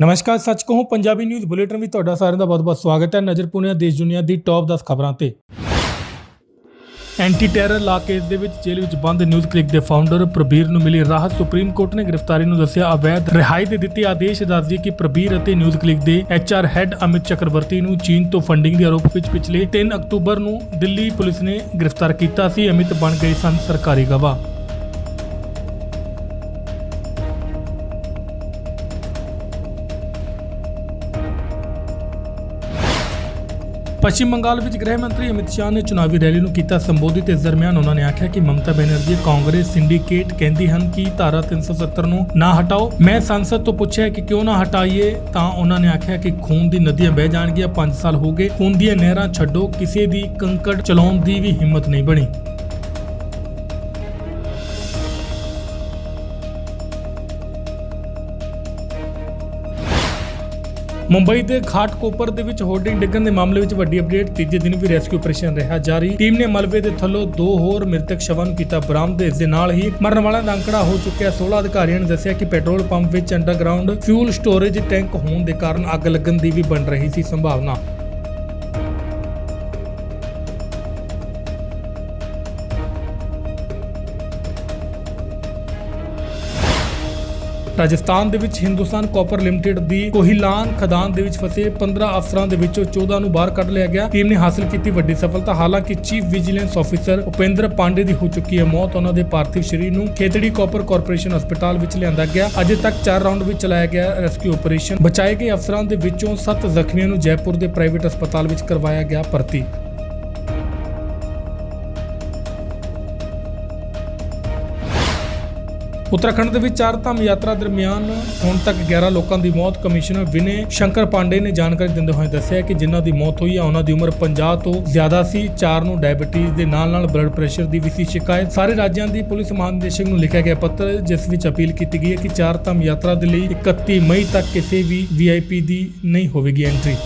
ਨਮਸਕਾਰ, ਸੱਚ ਕਹੂੰ, ਪੰਜਾਬੀ ਨਿਊਜ਼ ਬੁਲੇਟਿਨ ਵਿੱਚ ਤੁਹਾਡਾ ਸਾਰਿਆਂ ਦਾ ਬਹੁਤ-ਬਹੁਤ ਸਵਾਗਤ ਹੈ ਨਜ਼ਰ ਪੁਣਿਆ ਦੇਸ਼ ਦੁਨੀਆ ਦੀ ਟੌਪ 10 ਖਬਰਾਂ ਤੇ। ਐਂਟੀ ਟੈਰਰ ਲਾ ਕੇਸ ਦੇ ਵਿੱਚ ਜੇਲ੍ਹ ਵਿੱਚ ਬੰਦ ਨਿਊਜ਼ ਕਲਿੱਕ ਦੇ ਫਾਊਂਡਰ ਪ੍ਰਬੀਰ ਨੂੰ ਮਿਲੀ ਰਾਹਤ। ਸੁਪਰੀਮ ਕੋਰਟ ਨੇ ਗ੍ਰਿਫਤਾਰੀ ਨੂੰ ਦੱਸਿਆ ਅਵੈਧ ਰਿਹਾਈ ਦੇ ਦਿੱਤੇ ਆਦੇਸ਼ ਦੱਸਦੀ ਕਿ ਪ੍ਰਬੀਰ ਅਤੇ ਨਿਊਜ਼ ਕਲਿੱਕ ਦੇ ਐਚਆਰ ਹੈੱਡ ਅਮਿਤ ਚੱਕਰਵਰਤੀ ਨੂੰ ਚੀਨ ਤੋਂ ਫੰਡਿੰਗ ਦੇ ਆਰੋਪ ਵਿੱਚ ਪਿਛਲੇ 3 ਅਕਤੂਬਰ ਨੂੰ ਦਿੱਲੀ ਪੁਲਿਸ ਨੇ ਗ੍ਰਿਫਤਾਰ ਕੀਤਾ ਸੀ। ਅਮਿਤ ਬਣ ਗਏ ਸਨ ਸਰਕਾਰੀ ਗਵਾਹ। ਪੱਛਮ ਬੰਗਾਲ ਵਿੱਚ ਗ੍ਰਹਿ ਮੰਤਰੀ ਅਮਿਤ ਸ਼ਾਹ ਨੇ ਚੁਣਾਵੀ ਰੈਲੀ ਨੂੰ ਕੀਤਾ ਸੰਬੋਧਿਤ। ਇਸ ਦਰਮਿਆਨ ਉਹਨਾਂ ਨੇ ਆਖਿਆ ਕਿ ਮਮਤਾ ਬੈਨਰਜੀ ਕਾਂਗਰਸ, ਸਿੰਡੀਕੇਟ ਕਹਿੰਦੀ ਹਨ ਕਿ ਧਾਰਾ 370 ਨੂੰ ਨਾ ਹਟਾਓ। ਮੈਂ ਸੰਸਦ ਤੋਂ ਪੁੱਛਿਆ ਕਿ ਕਿਉਂ ਨਾ ਹਟਾਈਏ, ਤਾਂ ਉਹਨਾਂ ਨੇ ਆਖਿਆ ਕਿ ਖੂਨ ਦੀ ਨਦੀਆਂ ਵਹਿ ਜਾਣਗੀਆਂ 5 ਸਾਲ ਹੋ ਗਏ। ਖੂਨ ਦੀਆਂ ਨਹਿਰਾਂ ਛੱਡੋ, ਕਿਸੇ ਦੀ ਕੰਕੜ ਚਲਾਉਣ ਦੀ ਵੀ ਹਿੰਮਤ ਨਹੀਂ ਬਣੀ। ਮੁੰਬਈ ਦੇ ਘਾਟਕੋਪਰ ਦੇ ਵਿੱਚ ਹੋਰਡਿੰਗ ਡਿੱਗਣ ਦੇ ਮਾਮਲੇ ਵਿੱਚ ਵੱਡੀ ਅਪਡੇਟ ਤੀਜੇ ਦਿਨ ਵੀ ਰੈਸਕਿਊ ਆਪਰੇਸ਼ਨ ਰਿਹਾ ਜਾਰੀ। ਟੀਮ ਨੇ ਮਲਬੇ ਦੇ ਥੱਲੋਂ ਦੋ ਹੋਰ ਮ੍ਰਿਤਕ ਸ਼ਵਾਂ ਨੂੰ ਕੀਤਾ ਬਰਾਮਦ, ਇਸ ਦੇ ਨਾਲ ਹੀ ਮਰਨ ਵਾਲਿਆਂ ਦਾ ਅੰਕੜਾ ਹੋ ਚੁੱਕਿਆ। 16 ਅਧਿਕਾਰੀਆਂ ਨੇ ਦੱਸਿਆ ਕਿ ਪੈਟਰੋਲ ਪੰਪ ਵਿੱਚ ਅੰਡਰਗਰਾਉਂਡ ਫਿਊਲ ਸਟੋਰੇਜ ਟੈਂਕ ਹੋਣ ਦੇ ਕਾਰਨ ਅੱਗ ਲੱਗਣ ਦੀ ਵੀ ਬਣ ਰਹੀ ਸੀ ਸੰਭਾਵਨਾ। ਰਾਜਸਥਾਨ ਦੇ ਵਿੱਚ ਹਿੰਦੁਸਤਾਨ ਕਾਪਰ ਲਿਮਟਿਡ ਦੀ ਕੋਹਿਲਾਨ ਖਦਾਨ ਦੇ ਵਿੱਚ ਫਸੇ 15 ਅਫਸਰਾਂ ਦੇ ਵਿੱਚੋਂ 14 ਨੂੰ ਬਾਹਰ ਕੱਢ ਲਿਆ ਗਿਆ। ਟੀਮ ਨੇ ਹਾਸਲ ਕੀਤੀ ਵੱਡੀ ਸਫਲਤਾ। ਹਾਲਾਂਕਿ chief vigilance officer Upendra Pandey ਦੀ ਹੋ ਚੁੱਕੀ ਹੈ ਮੌਤ। ਉਹਨਾਂ ਦੇ ਪਾਰਥਿਵ ਸਰੀਰ ਨੂੰ ਖੇਤੜੀ ਕਾਪਰ ਕਾਰਪੋਰੇਸ਼ਨ ਹਸਪਤਾਲ ਵਿੱਚ ਲਿਆਂਦਾ ਗਿਆ। ਅਜੇ ਤੱਕ 4 ਰਾਉਂਡ ਵਿੱਚ ਚਲਾਇਆ ਗਿਆ ਰੈਸਕਿਊ ਆਪਰੇਸ਼ਨ ਬਚਾਏ ਗਏ ਅਫਸਰਾਂ ਦੇ ਵਿੱਚੋਂ 7 ਜ਼ਖਮੀਆਂ ਨੂੰ ਜੈਪੁਰ ਦੇ ਪ੍ਰਾਈਵੇਟ ਹਸਪਤਾਲ ਵਿੱਚ ਕਰਵਾਇਆ ਗਿਆ ਭਰਤੀ। ਉੱਤਰਾਖੰਡ ਦੇ ਵਿੱਚ ਚਾਰ ਧਾਮ ਯਾਤਰਾ ਦਰਮਿਆਨ ਹੁਣ ਤੱਕ 11 ਲੋਕਾਂ ਦੀ ਮੌਤ ਕਮਿਸ਼ਨਰ ਵਿਨੇ ਸ਼ੰਕਰ ਪਾਂਡੇ ਨੇ ਜਾਣਕਾਰੀ ਦਿੰਦੇ ਹੋਏ ਦੱਸਿਆ ਕਿ ਜਿਨ੍ਹਾਂ ਦੀ ਮੌਤ ਹੋਈ ਹੈ ਉਹਨਾਂ ਦੀ ਉਮਰ 50 ਤੋਂ ਜ਼ਿਆਦਾ ਸੀ, ਚਾਰ ਨੂੰ ਡਾਇਬੀਟੀਜ਼ ਦੇ ਨਾਲ-ਨਾਲ ਬਲੱਡ ਪ੍ਰੈਸ਼ਰ ਦੀ ਵੀ ਸੀ ਸ਼ਿਕਾਇਤ। ਸਾਰੇ ਰਾਜਾਂ ਦੀ ਪੁਲਿਸ ਮਹਾਨਿਦੇਸ਼ਕ ਨੂੰ ਲਿਖਿਆ ਗਿਆ ਪੱਤਰ, ਜਿਸ ਵਿੱਚ ਅਪੀਲ ਕੀਤੀ ਗਈ ਹੈ ਕਿ ਚਾਰ ਧਾਮ ਯਾਤਰਾ ਦੇ ਲਈ 31 ਮਈ ਤੱਕ ਕਿਸੇ ਵੀ ਵੀਆਈਪੀ ਦੀ ਨਹੀਂ ਹੋਵੇਗੀ ਐਂਟਰੀ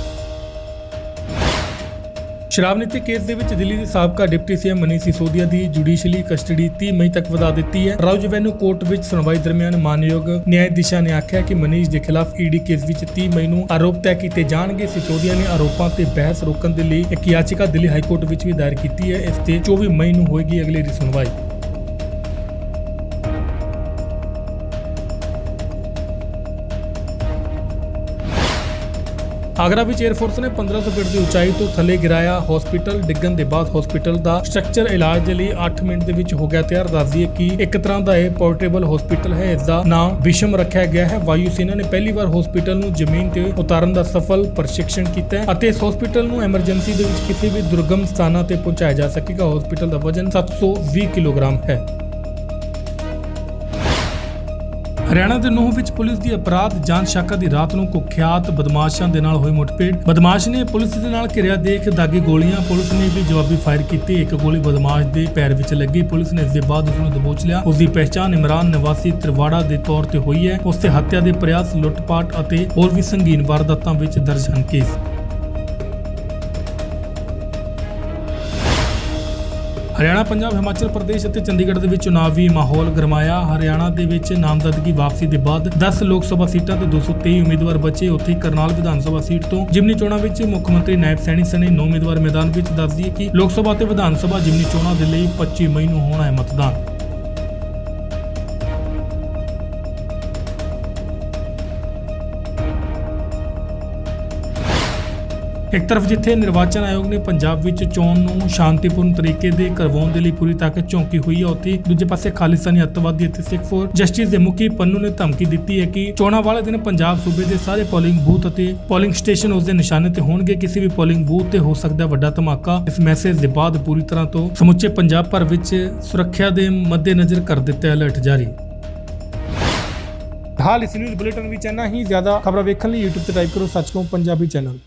ਸ਼ਰਾਬ ਨੀਤੀ ਕੇਸ ਦੇ ਵਿੱਚ ਦਿੱਲੀ ਦੇ ਸਾਬਕਾ ਡਿਪਟੀ ਸੀਐਮ ਮਨੀਸ਼ ਸਿਸੋਦੀਆ ਦੀ ਜੁਡੀਸ਼ੀਅਲੀ ਕਸਟਡੀ 30 ਮਈ ਤੱਕ ਵਧਾ ਦਿੱਤੀ ਹੈ। ਰਾਉ ਜਵੈਨੂ ਕੋਰਟ ਵਿੱਚ ਸੁਣਵਾਈ ਦਰਮਿਆਨ ਮਾਨਯੋਗ ਨਿਆਇਧੀਸ਼ਾ ਨੇ ਆਖਿਆ ਕਿ ਮਨੀਸ਼ ਦੇ ਖਿਲਾਫ ਈਡੀ ਕੇਸ ਵਿੱਚ 30 ਮਈ ਨੂੰ ਆਰੋਪ ਤੈਅ ਕੀਤੇ ਜਾਣਗੇ। ਸਿਸੋਦੀਆ ਨੇ ਆਰੋਪਾਂ ਤੇ ਬਹਿਸ ਰੋਕਣ ਦੇ ਲਈ ਇੱਕ ਯਾਚਿਕਾ ਦਿੱਲੀ ਹਾਈ ਕੋਰਟ ਵਿੱਚ ਵੀ ਦਾਇਰ ਕੀਤੀ ਹੈ। ਇਸ ਤੇ 24 ਮਈ ਨੂੰ ਹੋਏਗੀ ਅਗਲੀ ਦੀ ਸੁਣਵਾਈ। ਆਗਰਾ ਵਿੱਚ 에ਅਰ ਨੇ 1500 ਫੁੱਟ ਦੀ ਉਚਾਈ ਤੋਂ ਥੱਲੇ ਗਿਰਾਇਆ ਹਸਪੀਟਲ ਡਿੱਗਣ ਦੇ ਬਾਅਦ ਹਸਪੀਟਲ ਦਾ ਸਟਰਕਚਰ ਇਲਾਜ ਦੇ ਲਈ 8 ਮਿੰਟ ਦੇ ਵਿੱਚ ਹੋ ਗਿਆ ਤਿਆਰ। ਦੱਸ ਦਈਏ ਕਿ ਇੱਕ ਤਰ੍ਹਾਂ ਦਾ ਇਹ ਪੋਰਟੇਬਲ ਹਸਪੀਟਲ ਹੈ ਇਸ ਦਾ ਨਾਮ ਵਿਸ਼ਮ ਰੱਖਿਆ ਗਿਆ ਹੈ। ਵਾਯੂ ਸੈਨਾ ਨੇ ਪਹਿਲੀ ਵਾਰ ਹਸਪੀਟਲ ਨੂੰ ਜ਼ਮੀਨ ਤੇ ਉਤਾਰਨ ਦਾ ਸਫਲ ਪ੍ਰਸ਼ਿਕਸ਼ਣ ਕੀਤਾ ਹੈ ਅਤੇ ਇਸ ਹਸਪੀਟਲ ਨੂੰ ਐਮਰਜੈਂਸੀ ਦੇ ਵਿੱਚ ਕਿਸੇ ਵੀ ਦੁਰਗਮ ਸਥਾਨਾਂ ਤੇ ਪਹੁੰਚਾਇਆ ਜਾ ਸਕੇਗਾ। ਹਸਪੀਟਲ ਦਾ ਵਜ਼ਨ 720 ਕਿਲੋਗ੍ਰਾਮ ਹੈ। ਹਰਿਆਣਾ ਦੇ ਨੂਹ ਵਿੱਚ ਪੁਲਿਸ ਦੀ ਅਪਰਾਧ ਜਾਂਚ ਸ਼ਾਖਾ ਦੀ ਰਾਤ ਨੂੰ ਕੁਖਿਆਤ ਬਦਮਾਸ਼ਾਂ ਦੇ ਨਾਲ ਹੋਈ ਮੁੱਠਭੇੜ। ਬਦਮਾਸ਼ ਨੇ ਪੁਲਿਸ ਦੇ ਨਾਲ ਘਿਰਿਆ ਦੇਖ ਦਾਗੀ ਗੋਲੀਆਂ। ਪੁਲਿਸ ਨੇ ਵੀ ਜਵਾਬੀ ਫਾਇਰ ਕੀਤੀ। ਇੱਕ ਗੋਲੀ ਬਦਮਾਸ਼ ਦੇ ਪੈਰ ਵਿੱਚ ਲੱਗੀ। ਪੁਲਿਸ ਨੇ ਇਸ ਦੇ ਬਾਅਦ ਉਸ ਨੂੰ ਦਬੋਚ ਲਿਆ। ਉਸ ਦੀ ਪਹਿਚਾਣ ਇਮਰਾਨ ਨਿਵਾਸੀ ਤਿਰਵਾੜਾ ਦੇ ਤੌਰ ਤੇ ਹੋਈ ਹੈ। ਉਸ ਤੇ ਹੱਤਿਆ ਦੇ ਪ੍ਰਯਾਸ, ਲੁੱਟਪਾਟ ਅਤੇ ਹੋਰ ਵੀ ਸੰਗੀਨ ਵਾਰਦਾਤਾਂ ਵਿੱਚ ਦਰਜ ਹਨ ਕੇਸ। ਹਰਿਆਣਾ, ਪੰਜਾਬ, ਹਿਮਾਚਲ ਪ੍ਰਦੇਸ਼ ਅਤੇ ਚੰਡੀਗੜ੍ਹ ਦੇ ਵਿੱਚ ਚੁਣਾਵੀ ਮਾਹੌਲ ਗਰਮਾਇਆ। ਹਰਿਆਣਾ ਦੇ ਵਿੱਚ ਨਾਮਜ਼ਦਗੀ ਵਾਪਸੀ ਦੇ ਬਾਅਦ 10 ਲੋਕ ਸਭਾ ਸੀਟਾਂ ਤੇ 223 ਉਮੀਦਵਾਰ ਬਚੇ। ਉੱਥੇ ਕਰਨਾਲ ਵਿਧਾਨ ਸਭਾ ਸੀਟ ਤੋਂ ਜਿਮਨੀ ਚੋਣਾਂ ਵਿੱਚ ਮੁੱਖ ਮੰਤਰੀ ਨਾਇਬ ਸੈਣੀ ਸਣੇ 9 ਉਮੀਦਵਾਰ ਮੈਦਾਨ ਵਿੱਚ ਦੱਸਦੀ ਹੈ ਕਿ ਲੋਕ ਸਭਾ ਤੇ ਵਿਧਾਨ ਸਭਾ ਜਿਮਨੀ ਚੋਣਾਂ ਦੇ ਲਈ 25 ਮਈ ਨੂੰ ਹੋਣਾ ਹੈ ਮਤਦਾਨ। ਇੱਕ ਤਰਫ ਜਿੱਥੇ ਨਿਰਵਾਚਨ ਆਯੋਗ ਨੇ ਪੰਜਾਬ ਵਿੱਚ ਚੋਣ ਨੂੰ ਸ਼ਾਂਤੀਪੂਰਨ ਤਰੀਕੇ ਦੇ ਕਰਵਾਉਣ ਦੇ ਲਈ ਪੂਰੀ ਤਾਕਤ ਝੋਂਕੀ ਹੋਈ ਹੈ ਉੱਥੇ ਦੂਜੇ ਪਾਸੇ ਖਾਲਿਸਤਾਨੀ ਅੱਤਵਾਦੀ ਅਤੇ ਸਿੱਖ ਫੋਰ ਜਸਟਿਸ ਦੇ ਮੁਖੀ ਪੰਨੂ ਨੇ ਧਮਕੀ ਦਿੱਤੀ ਹੈ ਕਿ ਚੋਣਾਂ ਵਾਲੇ ਦਿਨ ਪੰਜਾਬ ਸੂਬੇ ਦੇ ਸਾਰੇ ਪੋਲਿੰਗ ਬੂਥ ਅਤੇ ਪੋਲਿੰਗ ਸਟੇਸ਼ਨ ਉਸ ਦੇ ਨਿਸ਼ਾਨੇ ਤੇ ਹੋਣਗੇ। ਕਿਸੇ ਵੀ ਪੋਲਿੰਗ ਬੂਥ ਤੇ ਹੋ ਸਕਦਾ ਵੱਡਾ ਧਮਾਕਾ। ਇਸ ਮੈਸੇਜ ਦੇ ਬਾਅਦ ਪੂਰੀ ਤਰ੍ਹਾਂ ਤੋਂ ਸਮੁੱਚੇ ਪੰਜਾਬ ਭਰ ਵਿੱਚ ਸੁਰੱਖਿਆ ਦੇ ਮੱਦੇਨਜ਼ਰ ਕਰ ਦਿੱਤਾ ਅਲਰਟ ਜਾਰੀ। ਹਾਲ ਇਸ ਨਿਊਜ਼ ਬੁਲੇਟਿਨ ਵਿੱਚ ਇੰਨਾ ਹੀ। ਜ਼ਿਆਦਾ ਖਬਰਾਂ ਵੇਖਣ ਲਈ YouTube ਤੇ ਟਾਈਪ ਕਰੋ ਸੱਚ ਕਹੂੰ ਪੰਜਾਬੀ ਚੈਨਲ